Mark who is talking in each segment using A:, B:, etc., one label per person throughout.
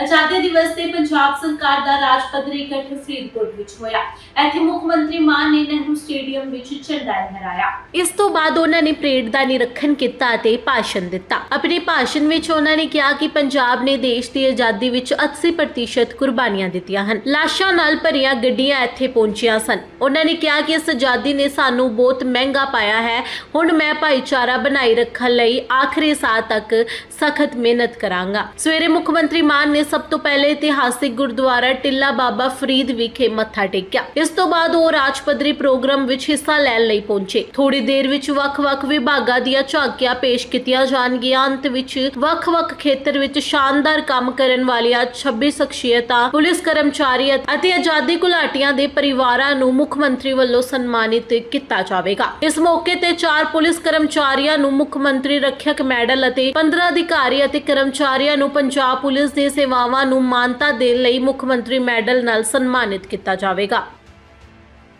A: ਆਜ਼ਾਦੀ ਦਿਵਸ ਤੇ ਪੰਜਾਬ ਸਰਕਾਰ ਦਾ ਰਾਜ ਪੱਧਰੀ ਇਕੱਠ ਫਰੀਦਕੋਟ ਵਿੱਚ ਹੋਇਆ। ਇੱਥੇ ਮੁੱਖ ਮੰਤਰੀ ਮਾਨ ਨੇ ਨਹਿਰੂ ਸਟੇਡੀਅਮ ਵਿੱਚ ਝੰਡਾ ਲਹਿਰਾਇਆ। ਇਸ ਤੋਂ ਬਾਅਦ ਉਹਨਾਂ ਨੇ ਪਰੇਡ ਦਾ ਨਿਰੀਖਣ ਕੀਤਾ ਅਤੇ ਭਾਸ਼ਣ ਦਿੱਤਾ। ਆਪਣੇ ਭਾਸ਼ਣ ਵਿੱਚ ਉਹਨਾਂ ਨੇ ਕਿਹਾ ਕਿ ਪੰਜਾਬ ਨੇ ਦੇਸ਼ ਦੀ ਆਜ਼ਾਦੀ ਵਿੱਚ 80% ਕੁਰਬਾਨੀਆਂ ਦਿੱਤੀਆਂ ਹਨ। ਲਾਸ਼ਾਂ ਨਾਲ ਭਰੀਆਂ ਗੱਡੀਆਂ ਇੱਥੇ ਪਹੁੰਚੀਆਂ ਸਨ। ਉਹਨਾਂ ਨੇ ਕਿਹਾ ਕਿ ਇਸ ਆਜ਼ਾਦੀ ਨੇ ਸਾਨੂੰ ਬਹੁਤ ਮਹਿੰਗਾ ਪਾਇਆ ਹੈ। ਹੁਣ ਮੈਂ ਭਾਈਚਾਰਾ ਬਣਾਈ ਰੱਖਣ ਲਈ ਆਖਰੀ ਸਾਹ ਤੱਕ ਸਖਤ ਮਿਹਨਤ ਕਰਾਂਗਾ। ਸਵੇਰੇ ਮੁੱਖ ਮੰਤਰੀ ਮਾਨ ਨੇ ਸਭ ਤੋਂ ਪਹਿਲੇ ਇਤਿਹਾਸਿਕ ਗੁਰਦੁਆਰਾ ਟਿੱਲਾ ਬਾਬਾ ਫਰੀਦ ਵਿਖੇ ਮੱਥਾ ਟੇਕਿਆ। ਇਸ ਤੋਂ ਬਾਅਦ ਉਹ ਰਾਜ ਪੱਧਰੀ ਪ੍ਰੋਗਰਾਮ ਵਿੱਚ ਹਿੱਸਾ ਲੈਣ ਲਈ ਪਹੁੰਚੇ। ਥੋੜੀ ਦੇਰ ਵਿੱਚ ਵੱਖ-ਵੱਖ ਵਿਭਾਗਾਂ ਦੀਆਂ ਝਾਕੀਆਂ ਪੇਸ਼ ਕੀਤੀਆਂ ਜਾਣਗੀਆਂ। ਅੰਤ ਵਿੱਚ ਵੱਖ-ਵੱਖ ਖੇਤਰ ਵਿੱਚ ਸ਼ਾਨਦਾਰ ਕੰਮ ਕਰਨ ਵਾਲੀਆਂ 26 ਸ਼ਖਸੀਅਤਾਂ, ਪੁਲਿਸ ਕਰਮਚਾਰੀ ਅਤੇ ਆਜ਼ਾਦੀ ਘੁਲਾਟੀਆਂ ਦੇ ਪਰਿਵਾਰਾਂ ਨੂੰ ਮੁੱਖ ਮੰਤਰੀ ਵੱਲੋਂ ਸਨਮਾਨਿਤ ਕੀਤਾ ਜਾਵੇਗਾ। ਇਸ ਮੌਕੇ ਤੇ ਚਾਰ ਪੁਲਿਸ ਕਰਮਚਾਰੀਆਂ ਨੂੰ ਮੁੱਖ ਮੰਤਰੀ ਰੱਖਿਅਕ ਮੈਡਲ ਅਤੇ 15 ਅਧਿਕਾਰੀ ਅਤੇ ਕਰਮਚਾਰੀਆਂ ਨੂੰ ਪੰਜਾਬ ਪੁਲਿਸ ਦੀ ਸੇਵਾਵਾਂ ਨੂੰ ਮਾਨਤਾ ਦੇਣ ਲਈ ਮੁੱਖ ਮੰਤਰੀ ਮੈਡਲ ਨਾਲ ਸਨਮਾਨਿਤ ਕੀਤਾ ਜਾਵੇਗਾ।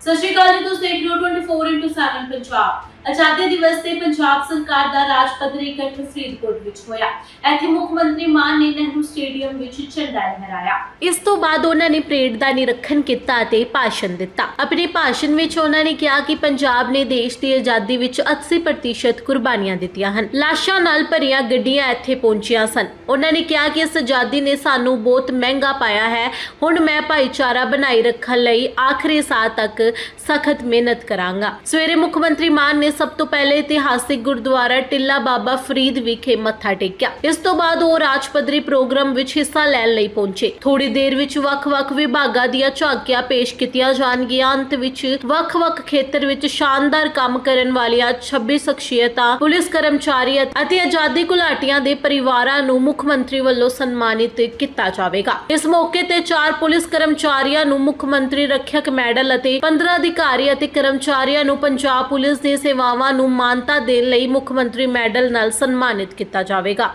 A: ਸਤਿ ਸ਼੍ਰੀ ਅਕਾਲ ਜੀ, ਤੁਸੀਂ ਦੇਖ ਰਹੇ ਹੋ 24x7 ਪੰਜਾਬ। ਆਜ਼ਾਦੀ ਦਿਵਸ ਤੇ ਪੰਜਾਬ ਸਰਕਾਰ ਦਾ ਰਾਜ ਪੱਧਰੀ ਇਕੱਠ ਫਰੀਦਕੋਟ ਵਿੱਚ ਹੋਇਆ। ਇੱਥੇ ਮੁੱਖ ਮੰਤਰੀ ਮਾਨ ਨੇ ਸਟੇਡੀਅਮ ਵਿੱਚ ਝੰਡਾ ਲਹਿਰਾਇਆ। ਇਸ ਤੋਂ ਬਾਅਦ ਉਹਨਾਂ ਨੇ ਪਰੇਡ ਦਾ ਨਿਰੀਖਣ ਕੀਤਾ ਅਤੇ ਭਾਸ਼ਣ ਦਿੱਤਾ। ਆਪਣੇ ਭਾਸ਼ਣ ਵਿੱਚ ਉਹਨਾਂ ਨੇ ਕਿਹਾ ਕਿ ਪੰਜਾਬ ਨੇ ਦੇਸ਼ ਦੀ ਆਜ਼ਾਦੀ ਵਿੱਚ 80% ਕੁਰਬਾਨੀਆਂ ਦਿੱਤੀਆਂ ਹਨ। ਲਾਸ਼ਾਂ ਨਾਲ ਭਰੀਆਂ ਗੱਡੀਆਂ ਇੱਥੇ ਪਹੁੰਚੀਆਂ ਸਨ। ਉਹਨਾਂ ਨੇ ਕਿਹਾ ਕਿ ਇਸ ਆਜ਼ਾਦੀ ਨੇ ਸਾਨੂੰ ਬਹੁਤ ਮਹਿੰਗਾ ਪਾਇਆ ਹੈ। ਹੁਣ ਮੈਂ ਭਾਈਚਾਰਾ ਬਣਾਈ ਰੱਖਣ ਲਈ ਆਖਰੀ ਸਾਹ ਤੱਕ ਸਖਤ ਮਿਹਨਤ ਕਰਾਂਗਾ। ਸਵੇਰੇ ਮੁੱਖ ਮੰਤਰੀ ਮਾਨ ਨੇ ਸਭ ਤੋਂ ਪਹਿਲੇ ਇਤਿਹਾਸਿਕ ਗੁਰਦੁਆਰਾ ਟਿੱਲਾ ਬਾਬਾ ਫਰੀਦ ਵਿਖੇ ਮੱਥਾ ਟੇਕਿਆ। ਇਸ ਤੋਂ ਬਾਅਦ ਉਹ ਰਾਜ ਪੱਧਰੀ ਪ੍ਰੋਗਰਾਮ ਵਿੱਚ ਹਿੱਸਾ ਲੈਣ ਲਈ ਪਹੁੰਚੇ। ਥੋੜੀ ਦੇਰ ਵਿੱਚ ਵੱਖ-ਵੱਖ ਵਿਭਾਗਾਂ ਦੀਆਂ ਝਾਕੀਆਂ ਪੇਸ਼ ਕੀਤੀਆਂ ਜਾਣਗੀਆਂ। ਅੰਤ ਵਿੱਚ ਵੱਖ-ਵੱਖ ਖੇਤਰ ਵਿੱਚ ਸ਼ਾਨਦਾਰ ਕੰਮ ਕਰਨ ਵਾਲੀਆਂ 26 ਸ਼ਖਸੀਅਤਾਂ, ਪੁਲਿਸ ਕਰਮਚਾਰੀ ਅਤੇ ਆਜ਼ਾਦੀ ਘੁਲਾਟੀਆਂ ਦੇ ਪਰਿਵਾਰਾਂ ਨੂੰ ਮੁੱਖ ਮੰਤਰੀ ਵੱਲੋਂ ਸਨਮਾਨਿਤ ਕੀਤਾ ਜਾਵੇਗਾ। ਇਸ ਮੌਕੇ ਤੇ ਚਾਰ ਪੁਲਿਸ ਕਰਮਚਾਰੀਆਂ ਨੂੰ ਮੁੱਖ ਮੰਤਰੀ ਰੱਖਿਅਕ ਮੈਡਲ ਅਤੇ 15 ਅਧਿਕਾਰੀ ਅਤੇ ਕਰਮਚਾਰੀਆਂ ਨੂੰ ਪੰਜਾਬ ਪੁਲਿਸ ਦੀ ਸੇਵਾਵਾਂ ਨੂੰ ਮਾਨਤਾ ਦੇਣ ਲਈ ਮੁੱਖ ਮੰਤਰੀ ਮੈਡਲ ਨਾਲ ਸਨਮਾਨਿਤ ਕੀਤਾ ਜਾਵੇਗਾ।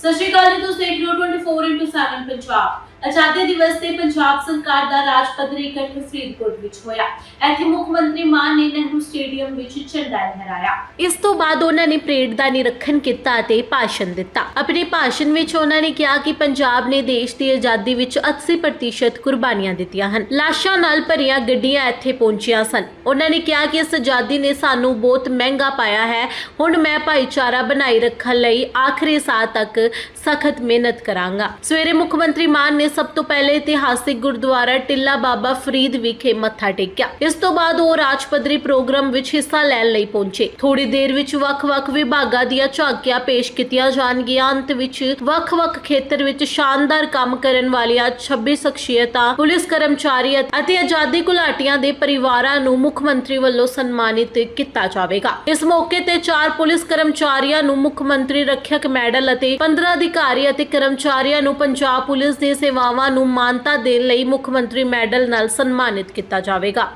A: ਸਤਿ ਸ਼੍ਰੀ ਅਕਾਲ ਜੀ ਤੁਸੀਂ ਦੇਖ ਰਹੇ ਹੋ 24x7 ਪੰਜਾਬ। ਆਜ਼ਾਦੀ ਦਿਵਸ ਤੇ ਪੰਜਾਬ ਸਰਕਾਰ ਦਾ ਰਾਜ ਪੱਧਰੀ ਇਕੱਠ ਫਰੀਦਕੋਟ ਵਿੱਚ ਹੋਇਆ। ਇੱਥੇ ਮੁੱਖ ਮੰਤਰੀ ਮਾਨ ਨੇ ਨਹਿਰੂ ਸਟੇਡੀਅਮ ਵਿੱਚ ਝੰਡਾ ਲਹਿਰਾਇਆ। ਇਸ ਤੋਂ ਬਾਅਦ ਉਹਨਾਂ ਨੇ ਪਰੇਡ ਦਾ ਨਿਰੀਖਣ ਕੀਤਾ ਅਤੇ ਭਾਸ਼ਣ ਦਿੱਤਾ। ਆਪਣੇ ਭਾਸ਼ਣ ਵਿੱਚ ਉਹਨਾਂ ਨੇ ਕਿਹਾ ਕਿ ਪੰਜਾਬ ਨੇ ਦੇਸ਼ ਦੀ ਆਜ਼ਾਦੀ ਵਿੱਚ 80% ਕੁਰਬਾਨੀਆਂ ਦਿੱਤੀਆਂ ਹਨ। ਲਾਸ਼ਾਂ ਨਾਲ ਭਰੀਆਂ ਗੱਡੀਆਂ ਇੱਥੇ ਪਹੁੰਚੀਆਂ ਸਨ। ਉਹਨਾਂ ਨੇ ਕਿਹਾ ਕਿ ਇਸ ਆਜ਼ਾਦੀ ਨੇ ਸਾਨੂੰ ਬਹੁਤ ਮਹਿੰਗਾ ਪਾਇਆ ਹੈ। ਹੁਣ ਮੈਂ ਭਾਈਚਾਰਾ ਬਣਾਈ ਰੱਖਣ ਲਈ ਆਖਰੀ ਸਾਹ ਤੱਕ ਸਖਤ ਮਿਹਨਤ ਕਰਾਂਗਾ। ਸਵੇਰੇ ਮੁੱਖ ਮੰਤਰੀ ਮਾਨ ਨੇ ਸਭ ਤੋਂ ਪਹਿਲੇ ਇਤਿਹਾਸਿਕ ਗੁਰਦੁਆਰਾ ਟਿੱਲਾ ਬਾਬਾ ਫਰੀਦ ਵਿਖੇ ਮੱਥਾ ਟੇਕਿਆ। ਇਸ ਤੋਂ ਬਾਅਦ ਉਹ ਰਾਜ ਪੱਧਰੀ ਪ੍ਰੋਗਰਾਮ ਵਿੱਚ ਹਿੱਸਾ ਲੈਣ ਲਈ ਪਹੁੰਚੇ। ਥੋੜੀ ਦੇਰ ਵਿੱਚ ਵੱਖ-ਵੱਖ ਵਿਭਾਗਾਂ ਦੀਆਂ ਝਾਕੀਆਂ ਪੇਸ਼ ਕੀਤੀਆਂ ਜਾਣਗੀਆਂ। ਅੰਤ ਵਿੱਚ ਵੱਖ-ਵੱਖ ਖੇਤਰ ਵਿੱਚ ਸ਼ਾਨਦਾਰ ਕੰਮ ਕਰਨ ਵਾਲੀਆਂ 26 ਸ਼ਖਸੀਅਤਾਂ, ਪੁਲਿਸ ਕਰਮਚਾਰੀ ਅਤੇ ਆਜ਼ਾਦੀ ਘੁਲਾਟੀਆਂ ਦੇ ਪਰਿਵਾਰਾਂ ਨੂੰ ਮੁੱਖ ਮੰਤਰੀ ਵੱਲੋਂ ਸਨਮਾਨਿਤ ਕੀਤਾ ਜਾਵੇਗਾ। ਇਸ ਮੌਕੇ ਤੇ ਚਾਰ ਪੁਲਿਸ ਕਰਮਚਾਰੀਆਂ ਨੂੰ ਮੁੱਖ ਮੰਤਰੀ ਰੱਖਿਅਕ ਮੈਡਲ ਅਤੇ 15 ਅਧਿਕਾਰੀ ਅਤੇ ਕਰਮਚਾਰੀਆਂ ਨੂੰ ਪੰਜਾਬ ਪੁਲਿਸ ਦੀ ਸੇਵਾਵਾਂ ਨੂੰ ਮਾਨਤਾ ਦੇਣ ਲਈ ਮੁੱਖ ਮੰਤਰੀ ਮੈਡਲ ਨਾਲ ਸਨਮਾਨਿਤ ਕੀਤਾ ਜਾਵੇਗਾ।